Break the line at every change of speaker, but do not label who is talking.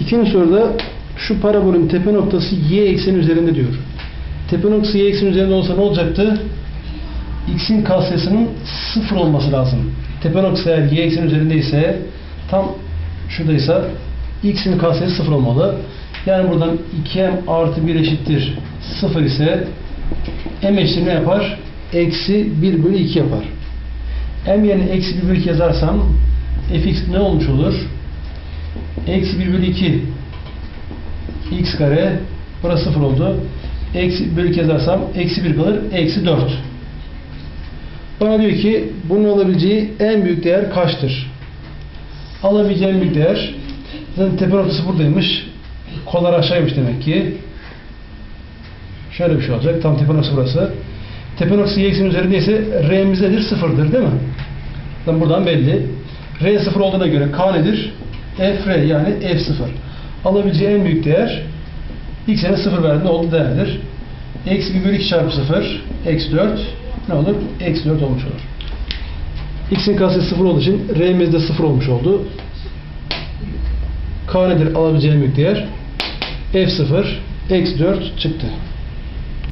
İkinci soruda şu parabolün tepe noktası y ekseni üzerinde diyor. Tepe noktası y ekseni üzerinde olsa ne olacaktı? x'in katsayısının sıfır olması lazım. Tepe noktası eğer y ekseni üzerindeyse tam şuradaysa x'in katsayısı sıfır olmalı. Yani buradan 2m artı 1 eşittir 0 ise m eşittir ne yapar? Eksi 1 bölü 2 yapar. m yerine eksi 1 bölü 2 yazarsam fx ne olmuş olur? Eksi 1 bölü 2 x kare burası 0 oldu. Eksi bölü 2 yazarsam eksi 1 kalır. Eksi 4. Bana diyor ki bunun alabileceği en büyük değer kaçtır? Alabileceği en büyük değer zaten tepe noktası buradaymış. Kollar aşağıymış demek ki. Şöyle bir şey olacak. Tam tepe noktası burası. Tepe noktası y eksenin üzerindeyse r'miz nedir? Sıfırdır değil mi? Buradan belli. R sıfır olduğuna göre K nedir? F yani F sıfır. Alabileceği en büyük değer x'e sıfır verdiğinde olduğu değerdir. Eksi 1 bölü 2 çarpı 0 eksi 4 ne olur? Eksi 4 olmuş olur. X'in katsayısı 0 olduğu için R'miz de 0 olmuş oldu. K nedir alabileceği en büyük değer? F0 eksi 4 çıktı.